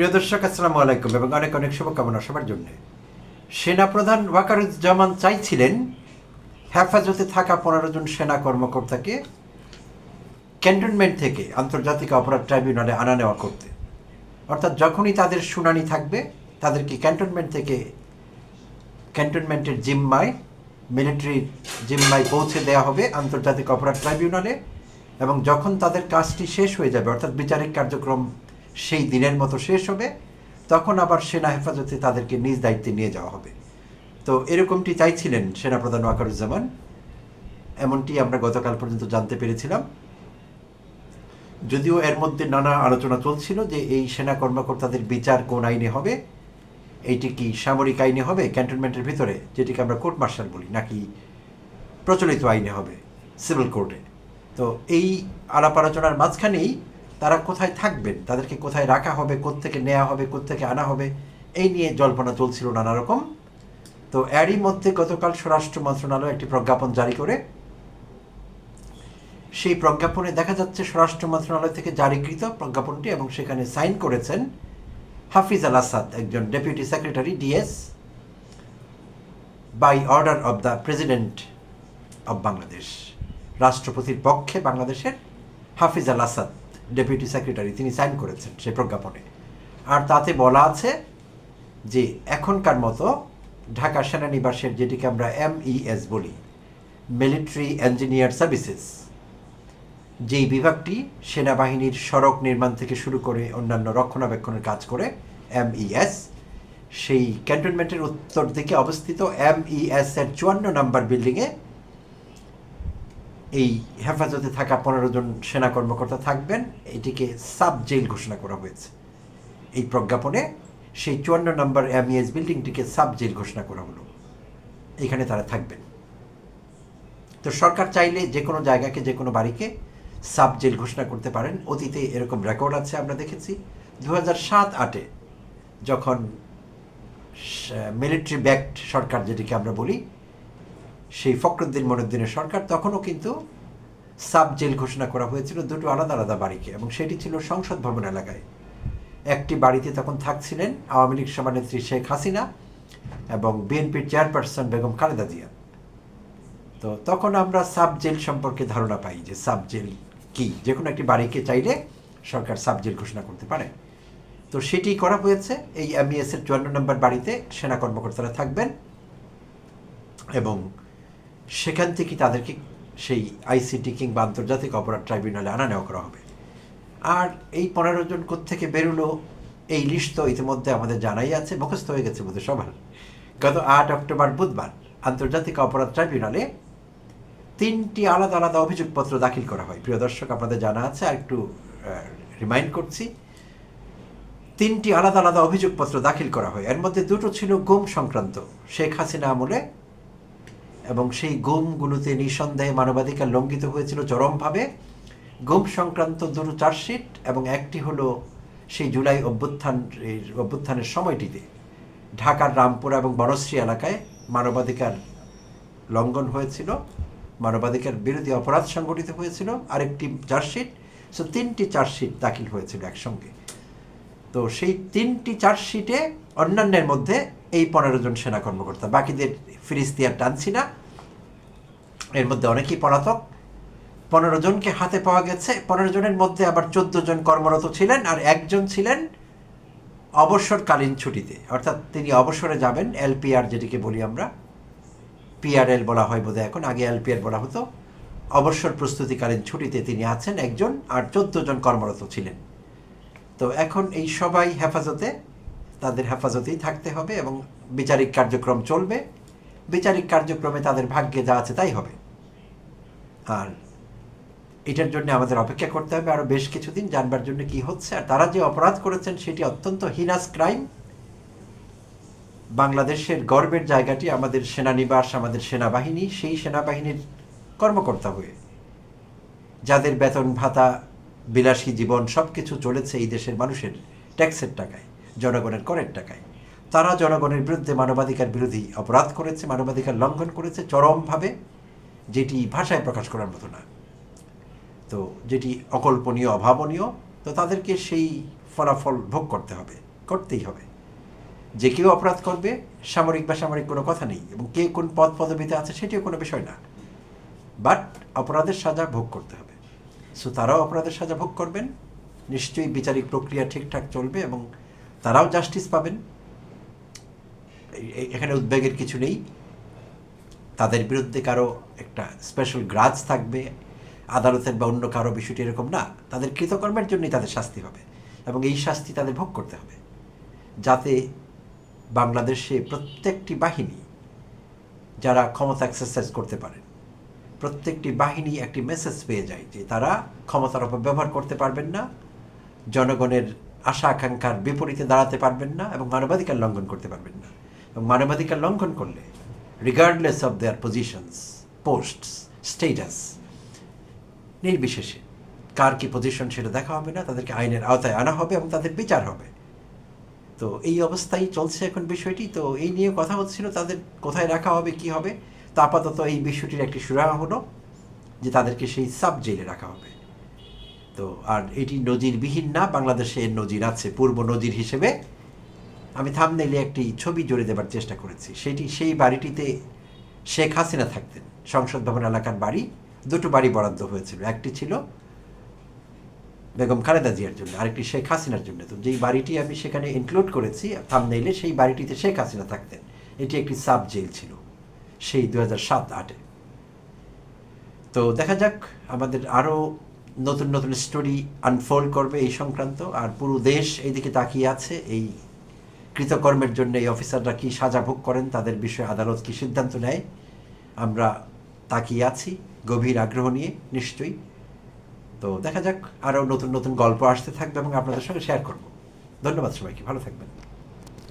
প্রিয় দর্শক, আসসালামু আলাইকুম এবং অনেক অনেক শুভকামনা সবার জন্য। সেনাপ্রধান ওয়াকারুজ্জামান চাইছিলেন হেফাজতে থাকা পনেরো জন সেনা কর্মকর্তাকে ক্যান্টনমেন্ট থেকে আন্তর্জাতিক অপরাধ ট্রাইব্যুনালে আনা নেওয়া করতে। অর্থাৎ যখনই তাদের শুনানি থাকবে, তাদেরকে ক্যান্টনমেন্ট থেকে ক্যান্টনমেন্টের জিম্মায় মিলিটারি জিম্মায় পৌঁছে দেওয়া হবে আন্তর্জাতিক অপরাধ ট্রাইব্যুনালে এবং যখন তাদের কাজটি শেষ হয়ে যাবে, অর্থাৎ বিচারিক কার্যক্রম সেই দিনের মতো শেষ হবে, তখন আবার সেনা হেফাজতে তাদেরকে নিজ দায়িত্বে নিয়ে যাওয়া হবে। তো এরকমটি চাইছিলেন সেনাপ্রধান ওয়াকারুজ্জামান। এমনটি আমরা গতকাল পর্যন্ত জানতে পেরেছিলাম। যদিও এর মধ্যে নানা আলোচনা চলছিল যে এই সেনা কর্মকর্তাদের বিচার কোন আইনে হবে, এইটি কি সামরিক আইনে হবে, ক্যান্টনমেন্টের ভিতরে, যেটিকে আমরা কোর্ট মার্শাল বলি, নাকি প্রচলিত আইনে হবে, সিভিল কোর্টে। তো এই আলাপ আলোচনার মাঝখানেই তারা কোথায় থাকবেন? তাদেরকে কোথায় রাখা হবে? কোত্থেকে নেওয়া হবে? কোত্থেকে আনা হবে? এই নিয়ে জল্পনা চলছিল নানা রকম। তো এরই মধ্যে গতকাল স্বরাষ্ট্র মন্ত্রণালয় একটি প্রজ্ঞাপন জারি করে। সেই প্রজ্ঞাপনে দেখা যাচ্ছে স্বরাষ্ট্র মন্ত্রণালয় থেকে জারিকৃত প্রজ্ঞাপনটি এবং সেখানে সাইন করেছেন হাফিজ আল আসাদ, একজন deputy secretary DS, by order of the president of Bangladesh, রাষ্ট্রপতির পক্ষে বাংলাদেশের হাফিজ আল আসাদ। ডেপুটি সেক্রেটারি তিনি সাইন করেছেন সেই প্রজ্ঞাপনে। আর তাতে বলা আছে যে এখনকার মতো ঢাকা সেনানিবাসের যেটিকে আমরা এমইএস বলি, মিলিটারি ইঞ্জিনিয়ার সার্ভিসেস, যেই বিভাগটি সেনাবাহিনীর সড়ক নির্মাণ থেকে শুরু করে অন্যান্য রক্ষণাবেক্ষণের কাজ করে এমইএস সেই ক্যান্টনমেন্টের উত্তর দিকে অবস্থিত এমইএস এর চুয়ান্ন নাম্বার বিল্ডিংয়ে এই হেফাজতে থাকা পনেরো জন সেনা কর্মকর্তা থাকবেন। এটিকে সাব জেল ঘোষণা করা হয়েছে। এই প্রজ্ঞাপনে সেই চুয়ান্ন নম্বর এমইএস বিল্ডিংটিকে সাব জেল ঘোষণা করা হলো। এখানে তারা থাকবেন। তো সরকার চাইলে যে কোনো জায়গাকে, যে কোনো বাড়িকে সাব জেল ঘোষণা করতে পারেন। অতীতে এরকম রেকর্ড আছে, আমরা দেখেছি। দু হাজার সাত আটে যখন মিলিটারি ব্যাক্ট সরকার, যেটিকে আমরা বলি সেই ফখরুদ্দিন মনুদ্দিনের সরকার, তখনও কিন্তু সাব জেল ঘোষণা করা হয়েছিল দুটো আলাদা আলাদা বাড়িকে এবং সেটি ছিল সংসদ ভবন এলাকায়। একটি বাড়িতে তখন থাকছিলেন আওয়ামী লীগ সভানেত্রী শেখ হাসিনা এবং বিএনপির চেয়ারপারসন বেগম খালেদা জিয়া। তো তখন আমরা সাব জেল সম্পর্কে ধারণা পাই যে সাব জেল কি? যে কোনো একটি বাড়িকে চাইলে সরকার সাব জেল ঘোষণা করতে পারে। তো সেটি করা হয়েছে। এই এমইএস এর চুয়ান্ন নম্বর বাড়িতে সেনা কর্মকর্তারা থাকবেন এবং সেখান থেকে তাদেরকে সেই আইসিটি কিংবা আন্তর্জাতিক অপরাধ ট্রাইব্যুনালে আনা নেওয়া করা হবে। আর এই পনেরো জন থেকে বেরোলো, এই লিস্ট তো ইতিমধ্যে আমাদের জানাই আছে, মুখস্থ হয়ে গেছে বোধহয় সবার। গত আট অক্টোবর বুধবার আন্তর্জাতিক অপরাধ ট্রাইব্যুনালে তিনটি আলাদা আলাদা অভিযোগপত্র দাখিল করা হয়। প্রিয় দর্শক, আপনাদের জানা আছে, আর একটু রিমাইন্ড করছি, তিনটি আলাদা আলাদা অভিযোগপত্র দাখিল করা হয়। এর মধ্যে দুটো ছিল গুম সংক্রান্ত। শেখ হাসিনা আমলে এবং সেই গুমগুলোতে নিঃসন্দেহে মানবাধিকার লঙ্ঘিত হয়েছিল চরমভাবে। গুম সংক্রান্ত দুটো চার্জশিট এবং একটি হলো সেই জুলাই অভ্যুত্থান অভ্যুত্থানের সময়টিতে ঢাকার রামপুরা এবং বনশ্রী এলাকায় মানবাধিকার লঙ্ঘন হয়েছিল, মানবাধিকার বিরোধী অপরাধ সংগঠিত হয়েছিল, আরেকটি চার্জশিট, সো তিনটি চার্জশিট দাখিল হয়েছিল একসঙ্গে। তো সেই তিনটি চার্জশিটে অন্যান্যের মধ্যে এই পনেরো জন সেনা কর্মকর্তা, বাকিদের ফিরিস্তি আর টানছি না। এর মধ্যে অনেকেই পলাতক। পনেরো জনকে হাতে পাওয়া গেছে। পনেরো জনের মধ্যে আবার চোদ্দ জন কর্মরত ছিলেন আর একজন ছিলেন অবসরকালীন ছুটিতে। অর্থাৎ তিনি অবসরে যাবেন, এলপিআর যেটিকে বলি আমরা। পিআরএল বলা হয় বোধহয় এখন, আগে এলপিআর বলা হতো। অবসর প্রস্তুতিকালীন ছুটিতে তিনি আছেন একজন আর চোদ্দ জন কর্মরত ছিলেন। তো এখন এই সবাই হেফাজতে, তাদের হেফাজতেই থাকতে হবে এবং বিচারিক কার্যক্রম চলবে। বিচারিক কার্যক্রমে তাদের ভাগ্যে যা আছে তাই হবে। আর এটার জন্য আমাদের অপেক্ষা করতে হবে। আরও বেশ কিছুদিন জানবার জন্য কি হচ্ছে। আর তারা যে অপরাধ করেছেন, সেটি অত্যন্ত হিনাস ক্রাইম বাংলাদেশের গর্বের জায়গাটি আমাদের সেনানিবাস, আমাদের সেনাবাহিনী, সেই সেনাবাহিনীর কর্মকর্তা হয়ে। যাদের বেতন ভাতা, বিলাসী জীবন সব কিছু চলেছে এই দেশের মানুষের ট্যাক্সের টাকায়, জনগণের করের টাকায়। তারা জনগণের বিরুদ্ধে মানবাধিকার বিরোধী অপরাধ করেছে, মানবাধিকার লঙ্ঘন করেছে চরমভাবে। যেটি ভাষায় প্রকাশ করার মতো না। তো যেটি অকল্পনীয়, অভাবনীয়, তো তাদেরকে সেই ফলাফল ভোগ করতে হবে, করতেই হবে। যে কেউ অপরাধ করবে, সামরিক বা সামরিক কোনো কথা নেই এবং কে কোন পদ পদবিতে আছে সেটিও কোনো বিষয় না। বাট অপরাধের সাজা ভোগ করতে হবে। সো তারাও অপরাধের সাজা ভোগ করবেন, নিশ্চয়ই বিচারিক প্রক্রিয়া ঠিকঠাক চলবে এবং তারাও জাস্টিস পাবেন। এখানে উদ্বেগের কিছু নেই। তাদের বিরুদ্ধে কারও একটা স্পেশাল গ্রাজ থাকবে, আদালতের বা অন্য কারও বিষয়টি এরকম না। তাদের কৃতকর্মের জন্যই তাদের শাস্তি হবে এবং এই শাস্তি তাদের ভোগ করতে হবে। যাতে বাংলাদেশে প্রত্যেকটি বাহিনী যারা ক্ষমতা এক্সারসাইজ করতে পারেন প্রত্যেকটি বাহিনী একটি মেসেজ পেয়ে যায় যে তারা ক্ষমতার অপব্যবহার করতে পারবেন না, জনগণের আশা আকাঙ্ক্ষার বিপরীতে দাঁড়াতে পারবেন না এবং মানবাধিকার লঙ্ঘন করতে পারবেন না। এবং মানবাধিকার লঙ্ঘন করলে regardless of their positions posts status নির্বিশেষে কার কি পজিশন সেটা দেখা হবে না, তাদেরকে আইনের আওতায় আনা হবে এবং তাদের বিচার হবে। তো এই অবস্থায় চলছে এখন বিষয়টি। তো এই নিয়ে কথা হচ্ছিল, তাদের কোথায় রাখা হবে, কি হবে? তো আপাতত এই বিষয়টির একটি সুরাহা হলো যে তাদেরকে সেই সাব জেলে রাখা হবে। তো আর এটি নজিরবিহীন না, বাংলাদেশে এর নজির আছে, পূর্ব নজির হিসেবে আমি থামনেলে একটি ছবি জুড়ে দেবার চেষ্টা করেছি। সেটি, সেই বাড়িটিতে শেখ হাসিনা থাকতেন। সংসদ ভবন এলাকার বাড়ি, দুটো বাড়ি বরাদ্দ হয়েছিল। একটি ছিল বেগম খালেদা জিয়ার জন্য, আরেকটি শেখ হাসিনার জন্য। তো যেই বাড়িটি আমি সেখানে ইনক্লুড করেছি থামনেইলে সেই বাড়িটিতে শেখ হাসিনা থাকতেন। এটি একটি সাব জেল ছিল, সেই দু হাজার সাত আটে। তো দেখা যাক, আমাদের আরও নতুন নতুন স্টোরি আনফোল্ড করবে এই সংক্রান্ত। আর পুরো দেশ এইদিকে তাকিয়ে আছে, এই কৃতকর্মের জন্য এই অফিসাররা কী সাজা ভোগ করেন, তাদের বিষয়ে আদালত কী সিদ্ধান্ত নেয়? আমরা তাকিয়ে আছি, গভীর আগ্রহ নিয়ে, নিশ্চয়ই। তো দেখা যাক, আরও নতুন নতুন গল্প আসতে থাকবে এবং আপনাদের সঙ্গে শেয়ার করব। ধন্যবাদ সবাইকে, ভালো থাকবেন।